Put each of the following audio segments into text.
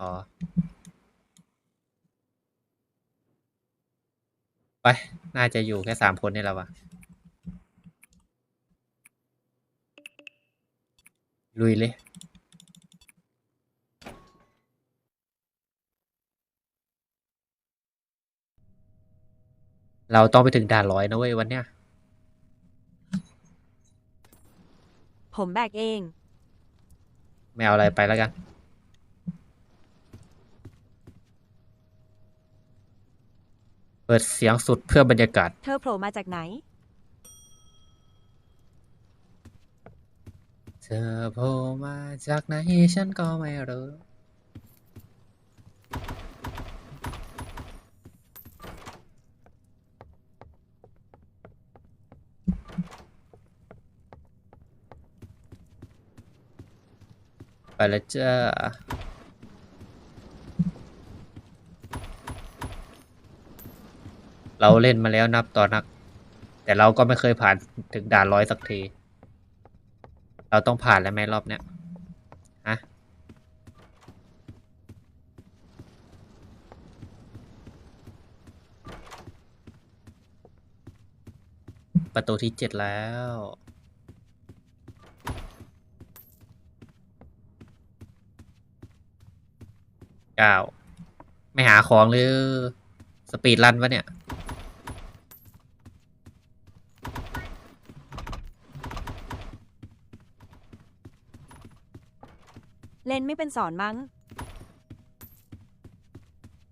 อ๋อ ไป น่าจะอยู่แค่สามคนนี่แหละวะ ลุยเลยเราต้องไปถึงด่านร้อยนะเว้ยวันเนี้ย ผมแบกเอง ไม่เอาอะไรไปแล้วกัน เปิดเสียงสุดเพื่อบรรยากาศ เธอโผล่มาจากไหน เธอโผล่มาจากไหนฉันก็ไม่รู้ ไปแล้วจ้า เราเล่นมาแล้วนับต่อนัก แต่เราก็ไม่เคยผ่านถึงด่านร้อยสักที เราต้องผ่านแล้วไหมรอบเนี้ยฮะประตูที่เจ็ดแล้วเก้าไม่หาของหรือ สปีดรันวะเนี่ย เล่นไม่เป็นสอนมั้ง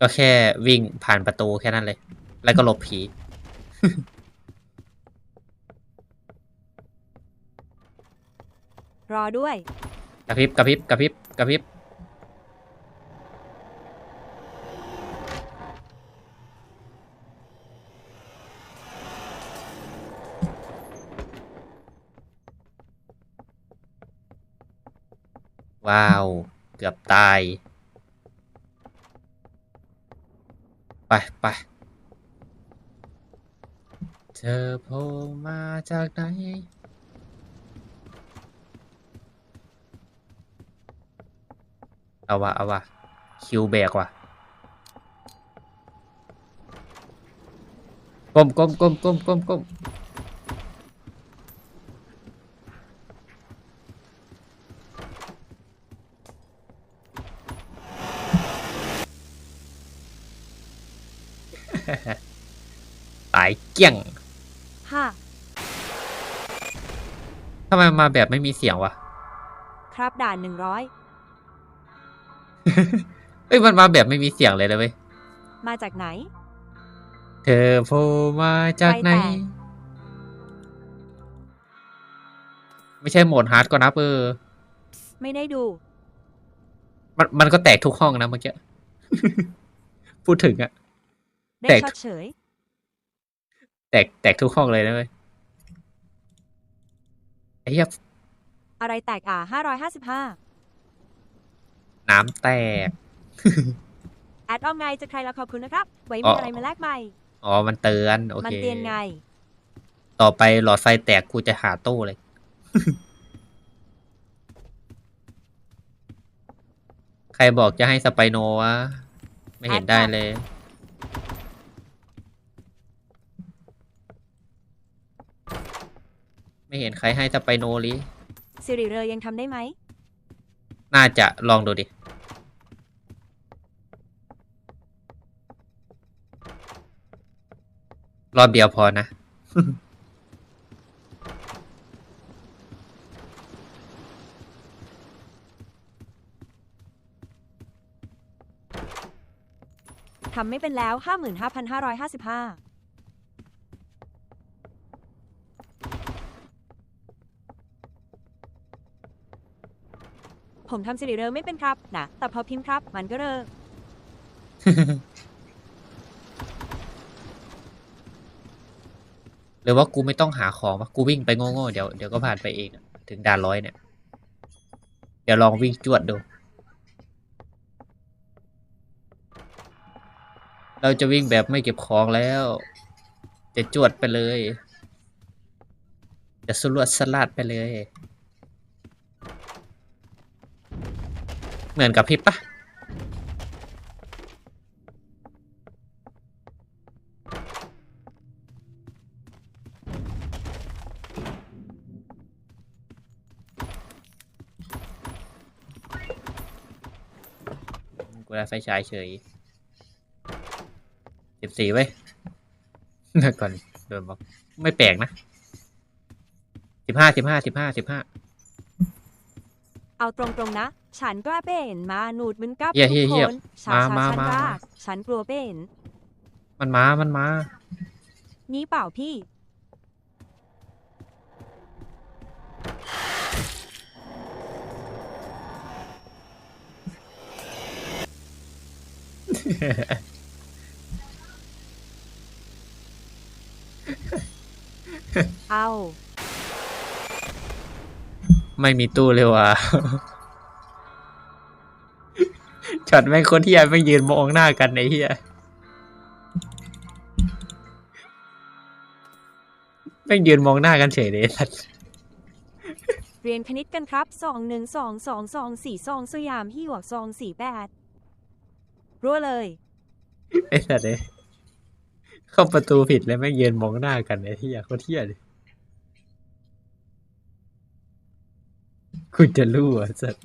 ก็แค่วิ่งผ่านประตูแค่นั้นเลย แล้วก็หลบผี รอด้วย กระพริบกระพริบกระพริบกระพริบ ว้าว เกือบตาย ไปไปเธอโผล่มาจากไหนเอาวะเอาวะคิวแบกวะก้มก้มก้มก้มก้มก้มตาย เกี้ยงฮ่าทำไมมาแบบไม่มีเสียงวะ ครับด่านหนึ่งร้อยเอ้ยมันมาแบบไม่มีเสียงเลยนะเว้ย มาจากไหน เธอโผล่มาจากไหน ไปแต่ ไม่ใช่โหมดฮาร์ดก็นับเออไม่ได้ดู มันมันก็แตกทุกห้องนะเมื่อกี้ พูดถึงอะ ได้แตกช็อตเฉย แตกแตกทุกห้องเลยนะเว้ยไอ้เหี้ยอะไรแตกอ่าห้าร้อยห้าสิบห้าน้ำแตก แอดออมไงจะใครแล้วขอบคุณนะครับ ไว้อ๋มีอออะไรมาแลกใหม่ อ๋อ มันเตือนโอมันเคเตียนไง ต่อไปหลอดไฟแตกกูจะหาตู้เลย ใครบอกจะให้สไปโนวะ ไม่เห็นได้เลย ไม่เห็นใครให้แต่ไปโนลีสิริเรยยังทำได้ไหม น่าจะลองดูดิ รอบเดียวพอนะ ทำไม่เป็นแล้วห้าหมื่นห้าพันห้าร้อยห้าสิบห้า ผมทำสิริเรอไม่เป็นครับนะแต่พอพิมพ์ครับ มันก็เรอหรือว่ากูไม่ต้องหาของวะกูวิ่งไปโง่ๆเดี๋ยวเดี๋ยวก็ผ่านไปเองอะถึงด่านร้อยเนี่ย เดี๋ยวลองวิ่งจวดดู เราจะวิ่งแบบไม่เก็บของแล้ว จะจวดไปเลย จะสลวดสลัดไปเลย เหมือนกับพิบปะกูได้ไฟฉายเฉยสิบสี่ไว้ก่อนโดนบอกไม่แปลกนะสิบห้าสิบห้าสิบห้าสิบห้าเอาตรงๆนะ ฉันก็เป็นมาหนูดเหมึนกับเหี้ยทุเหี้ยกเหี้คยนชามาชามาฉันมา รักฉันกลัวเป็น มันมา มันมา นี้เปล่าพี่ เอา ไม่มีตู้เลยว่ะ ช็อตแม่งคนที่ยันแม่งยืนมองหน้ากันไอ้เหี้ยแม่งยืนมองหน้ากันเฉยเลยสัตว์เรียนคณิตกันครับสองหนึ่งสองสองสองสี่สองสยามที่หวกสองสี่แปดรัวเลย ไอ้สัตว์เลยเข้าประตูผิดแล้วแม่งยืนมองหน้ากันไอ้เหี้ยโคตรเหี้ยเลยคุณจะรู้อะสัตว์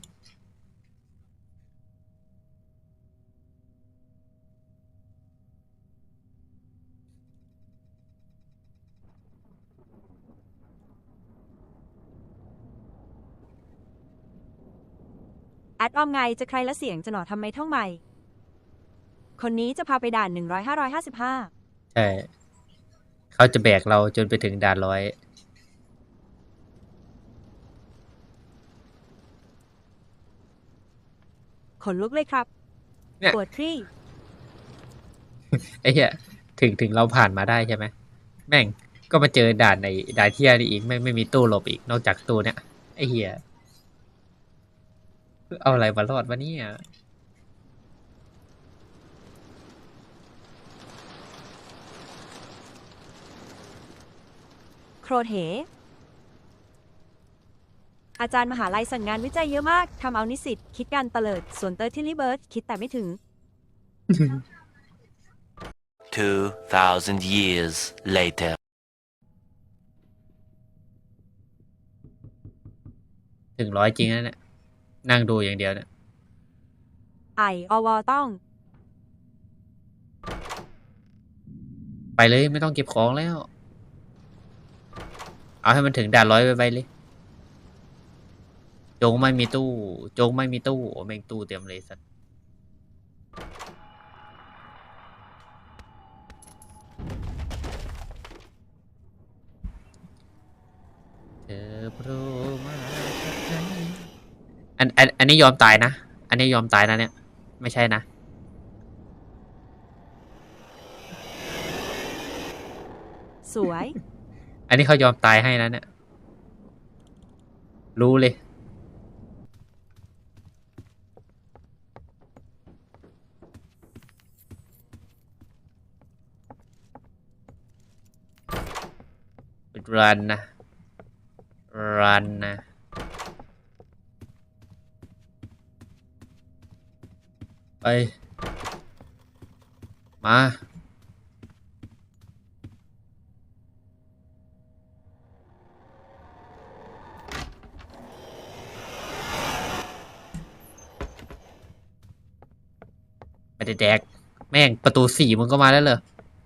ดออมไงจะใครละเสียงจะหนอทำไมท่องใหม่ คนนี้จะพาไปด่านหนึ่งร้อยห้าร้อยห้าสิบห้าใช่เขาจะแบกเราจนไปถึงด่านร้อยขนลุกเลยครับเนี่ย ปวดครี่ไอ้เหี้ยถึงถึงเราผ่านมาได้ใช่ไหมแม่งก็มาเจอด่านในด่านเที่ยนี่อีกไม่งไม่มีตู้หลบอีกนอกจากตู้เนี้ยไอ้เหี้ย เอาอะไรมารอดวะเนี่ยโครเถอาจารย์มหาลัยสั่งงานวิจัยเยอะมาก ทำเอานิสิตคิดการเตลิด ส่วนเตอร์ที่ลิเบิร์ดคิดแต่ไม่ถึง 2,000 years later. ถึงร้อยจริงนะเนี่ย นั่งดูอย่างเดียวเนี่ยไออวต้อง ไปเลยไม่ต้องเก็บของแล้ว เอาให้มันถึงด่านร้อยไปไปเลย โจงไม่มีตู้ โจงไม่มีตู้โอ้แม่งตู้เต็มเลยสัตว์เธอโผล่มาจากไหน อันอันอันนี้ยอมตายนะ อันนี้ยอมตายนะเนี่ย ไม่ใช่นะ สวย อันนี้เขายอมตายให้แล้วเนี่ย รู้เลย รันนะ รันนะ ไป มา ไม่ได้แดก แม่งประตูสี่มึงก็มาแล้วเหรอ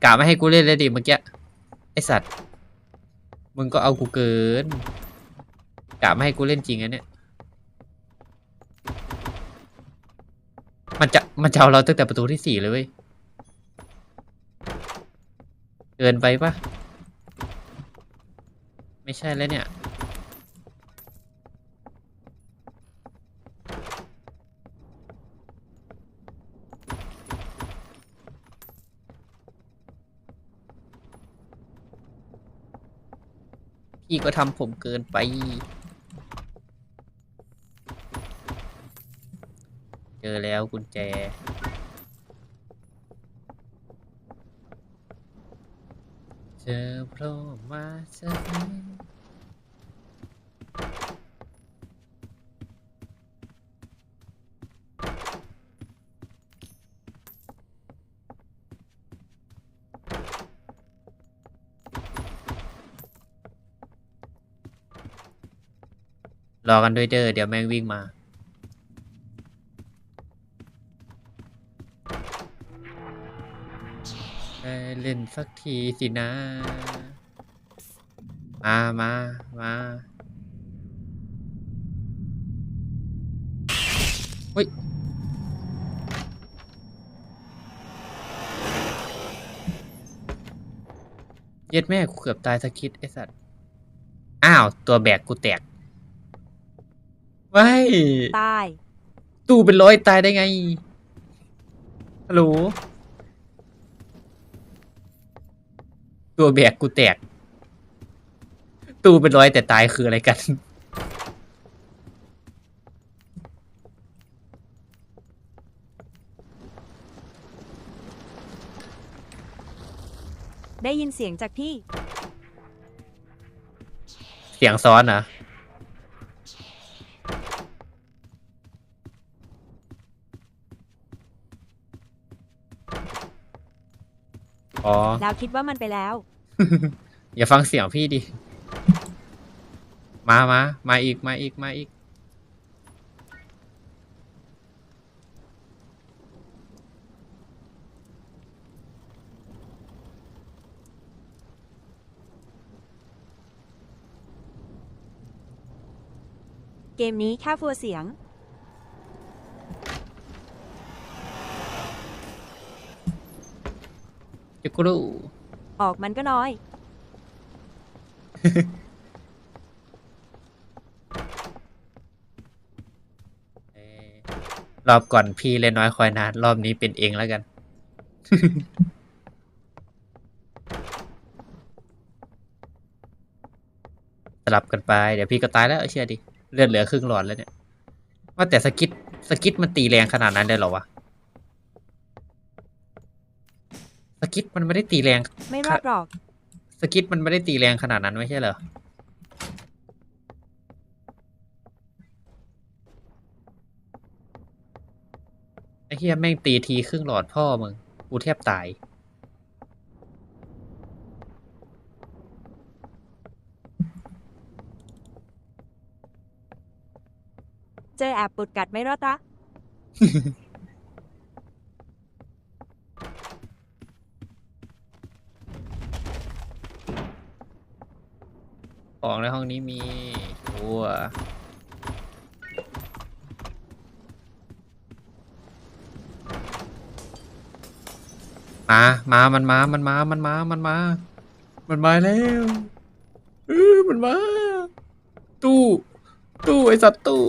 กะไม่ให้กูเล่นเลยดิเมื่อกี้ ไอสัตว์ มึงก็เอากูเกินกะไม่ให้กูเล่นจริงอะเนี่ย มันจะมันจะเอาเราตั้งแต่ประตูที่สี่เลยเว้ยเกินไปปะไม่ใช่แล้วเนี่ย พี่ก็ทำผมเกินไป เจอ แล้วกุญแจ เจอโผล่มาสักนิดรอกันด้วยเด้อเดี๋ยวแม่งวิ่งมา ล่นสักทีสินะ มามามาเฮ้ยเย็ดแม่กูเกือบตายสกคิดไอสัตว์ อ้าว ตัวแบกกูแตกไม่ตาย ตู้เป็นร้อยตายได้ไง ฮัลโหล ตัวแบกกูแตก ตู้เป็นร้อยแต่ตายคืออะไรกัน ได้ยินเสียงจากพี่ เสียงซ้อนเห ออ๋อแล้วคิดว่ามันไปแล้ว อย่าฟังเสียงพี่ดิ มามา มาอีก มาอีก มาอีก เกมนี้แค่ฟัวเสียง จุกรู ออกมันก็น้อยเอ่อรอบก่อนพี่เล่นน้อยคอยนาน รอบนี้เป็นเองแล้วกัน สลับกันไป เดี๋ยวพี่ก็ตายแล้วเชื่อดิ เลือดเหลือครึ่งหลอดแล้วเนี่ย ว่าแต่สกิทสกิทมันตีแรงขนาดนั้นเลยเหรอวะ สกิทมันไม่ได้ตีแรง ไม่รอดหรอก สกิทมันไม่ได้ตีแรงขนาดนั้นไม่ใช่เหรอ ไอ้เฮียแม่งตีทีครึ่งหลอดพ่อมึง กูแทบตาย เจอแอบปุดกัดไม่รอดละ ของในห้องนี้มีวัวมา มา มันมา มันมา มันมา มันมา มันมาแล้วเออมันมา ตู้ ตู้ไอสัตว์ตู้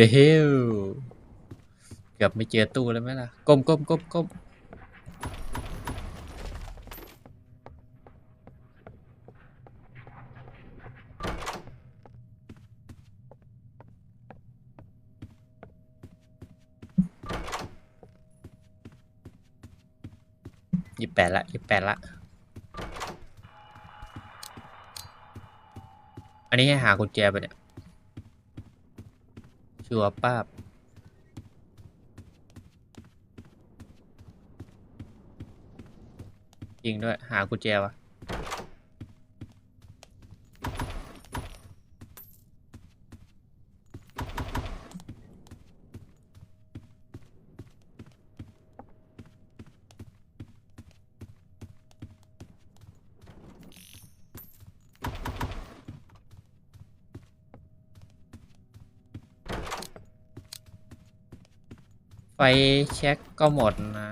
เวลเกือบไม่เจอตู้แล้วไหมล่ะ ก้มก้มก้มก้มยี่แปดละยี่แปดละ อันนี้ให้หากุญแจไปเนี่ย ชัวป้าบยิงด้วย หากุญแจวะ ไฟเช็คก็หมดนะ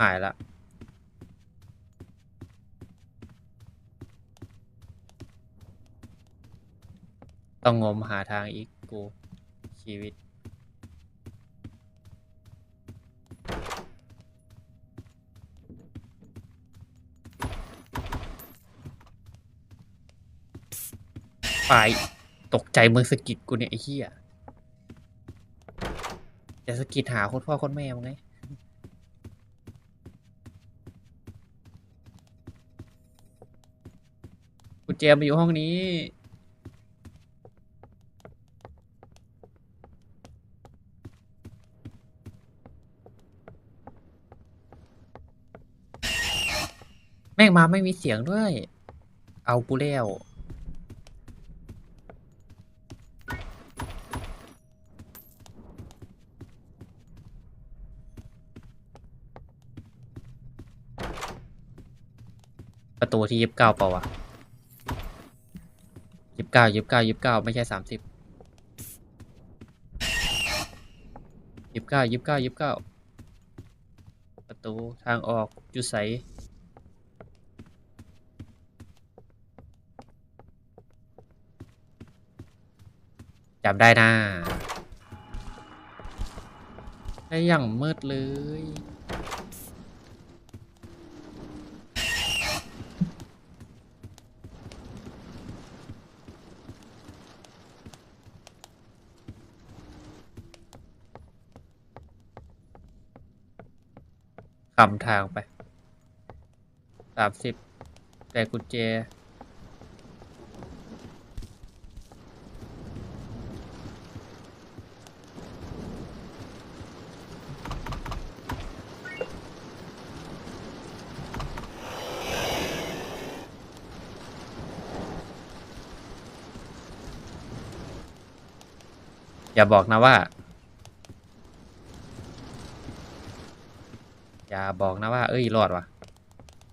หายละต้องงมหาทางอีกกู ชีวิต ไป ตกใจเมึงสกิดกูเนี่ยไอ้เหี้ย จะสกิดหาคนพ่อคนแม่มึงไงกุญแจมาอยู่ห้องนี้ แม่งมาไม่มีเสียงด้วย เอากูแล้ว ประตูที่ยิบเก้าเปล่าวะยิบเก้ายิบเก้ายิบเก้าไม่ใช่สามสิบยิบเก้ายิบเก้ายิบเก้าประตูทางออกอยู่ใสจำได้นะได้อย่างมืดเลย คำทางไปสามสิบแต่กุญแจอย่าบอกนะว่า อย่า บอกนะว่า เอ้ยรอดวะ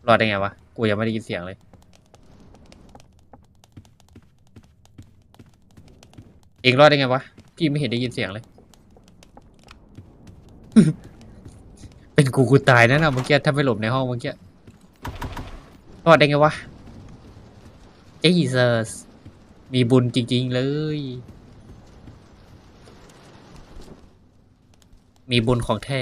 รอดได้ไงวะ กูยังไม่ได้ยินเสียงเลย เองรอดได้ไงวะ พี่ไม่เห็นได้ยินเสียงเลย เป็นกูกูตายน่นะเมื่อกี้ถ้าไม่หลบในห้องเมื่อกี้ รอดได้ไงวะ Jesus มีบุญจริง ๆ เลย มีบุญของแท้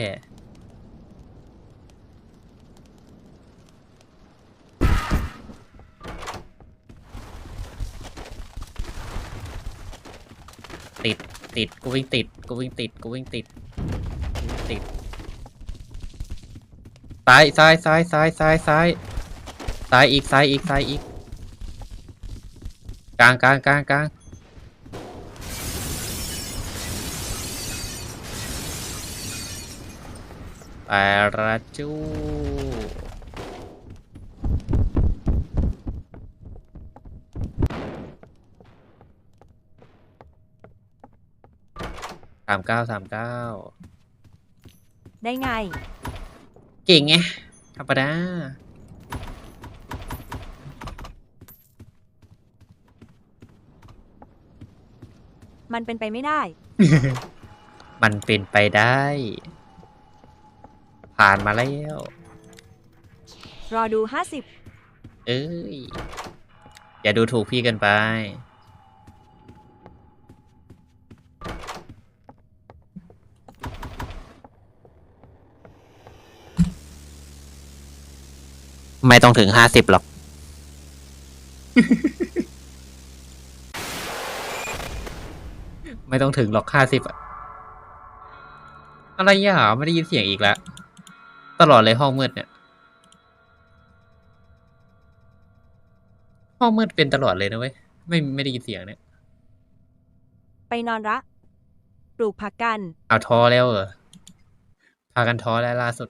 ติด กูวิ่งติด กูวิ่งติด กูวิ่งติดวิ่งติด ซ้ายซ้ายซ้ายซ้ายซ้ายซ้ายซ้ายอีกซ้ายอีกซ้ายอีก กลางกลางกลางกลางไปละจู สามเก้าสามเก้าได้ไง เก่งไงธรรมดามันเป็นไปไม่ได้ มันเป็นไปได้ ผ่านมาแล้ว รอดูเอ้ย อย่าดูถูกพี่เกันไป ไม่ต้องถึงห้าสิบหรอก ไม่ต้องถึงหรอกห้าสิบอะอะไรอะไม่ได้ยินเสียงอีกแล้ว ตลอดเลยห้องมืดเนี่ย ห้องมืดเป็นตลอดเลยนะเว้ย ไม่ไม่ได้ยินเสียงเนี่ย50ไปนอนละปลูกผักกัน เอาท้อแล้วเหรอพากันท้อแล้วล่าสุด